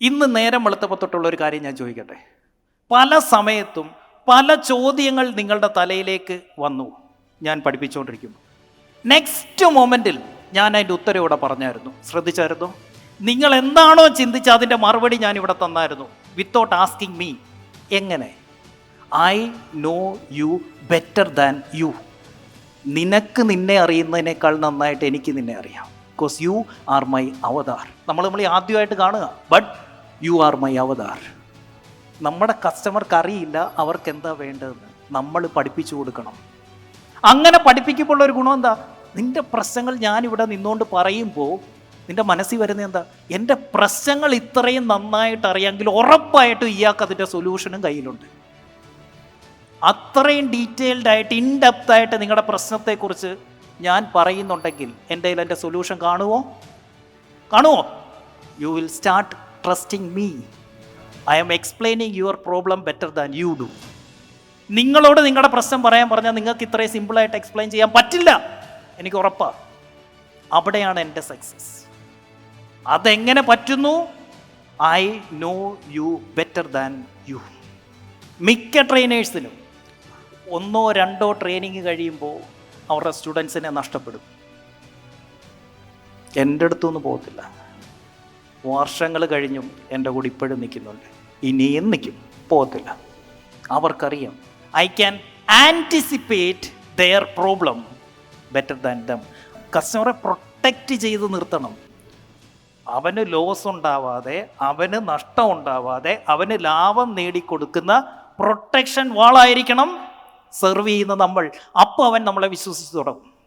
ഇന്ന് നേരം വെളുത്തപ്പോൾ തൊട്ടുള്ള ഒരു കാര്യം ഞാൻ ചോദിക്കട്ടെ? പല സമയത്തും പല ചോദ്യങ്ങൾ നിങ്ങളുടെ തലയിലേക്ക് വന്നു. ഞാൻ പഠിപ്പിച്ചുകൊണ്ടിരിക്കുന്നു. നെക്സ്റ്റ് മൊമെന്റിൽ ഞാൻ അതിന്റെ ഉത്തരം ഇവിടെ പറഞ്ഞായിരുന്നു. ശ്രദ്ധിച്ചായിരുന്നു? നിങ്ങൾ എന്താണോ ചിന്തിച്ച അതിന്റെ മറുപടി ഞാൻ ഇവിടെ തന്നായിരുന്നു. വിത്തൗട്ട് ആസ്കിങ് മീ എങ്ങനെ? I know you better than you നിനക്ക് നിന്നെ അറിയുന്നതിനേക്കാൾ നന്നായിട്ട് എനിക്ക് നിന്നെ അറിയാം. Because you are my avatar. നമ്മൾ നമ്മൾ ആദ്യമായിട്ട് കാണുക. But you are my avatar. നമ്മുടെ കസ്റ്റമർക്ക് അറിയില്ല അവർക്ക് എന്താ വേണ്ടതെന്ന്. നമ്മൾ പഠിപ്പിച്ചു കൊടുക്കണം. അങ്ങനെ പഠിപ്പിക്കുമ്പോൾ ഒരു ഗുണം എന്താ? നിന്റെ പ്രശ്നങ്ങൾ ഞാനിവിടെ നിന്നുകൊണ്ട് പറയുമ്പോൾ നിന്റെ മനസ്സിൽ വരുന്നത് എന്താ? എന്റെ പ്രശ്നങ്ങൾ ഇത്രയും നന്നായിട്ട് അറിയാമെങ്കിൽ ഉറപ്പായിട്ടും ഇയാൾക്ക് അതിന്റെ സൊല്യൂഷനും കയ്യിലുണ്ട്. അത്രയും ഡീറ്റെയിൽഡ് ആയിട്ട് ഇൻ ഡെപ്ത് ആയിട്ട് നിങ്ങളുടെ പ്രശ്നത്തെക്കുറിച്ച് ഞാൻ പറയുന്നുണ്ടെങ്കിൽ എന്റെ കയ്യിൽ എന്റെ സൊല്യൂഷൻ കാണുമോ കാണുമോ you will start trusting me I am explaining your problem better than you do നിങ്ങളോട് നിങ്ങളുടെ പ്രശ്നം പറയാൻ പറഞ്ഞാൽ നിങ്ങൾക്ക് ഇത്രയും സിമ്പിളായിട്ട് എക്സ്പ്ലെയിൻ ചെയ്യാൻ പറ്റില്ല. എനിക്ക് ഉറപ്പാ. അവിടെയാണ് എന്റെ സക്സസ് അതെങ്ങനെ പറ്റുന്നു? I know you better than you മിക്ക ട്രെയിനേഴ്സിനും ഒന്നോ രണ്ടോ ട്രെയിനിങ് കഴിയുമ്പോൾ അവരുടെ സ്റ്റുഡൻസിനെ നഷ്ടപ്പെടും. എന്റെ അടുത്തൊന്നും പോകത്തില്ല. വർഷങ്ങൾ കഴിഞ്ഞും എന്റെ കൂടെ ഇപ്പോഴും നിൽക്കുന്നുണ്ട്. ഇനിയും നിൽക്കും. പോകത്തില്ല. അവർക്കറിയാം. I can anticipate their problem better than them കസ്റ്റമറെ protect ചെയ്ത് നിർത്തണം. അവന് ലോസ് ഉണ്ടാവാതെ അവന് നഷ്ടം ഉണ്ടാവാതെ അവന് ലാഭം നേടിക്കൊടുക്കുന്ന പ്രൊട്ടക്ഷൻ വാളായിരിക്കണം സെർവ് ചെയ്യുന്ന നമ്മൾ. അപ്പോൾ അവൻ നമ്മളെ വിശ്വസിച്ച് തുടങ്ങും.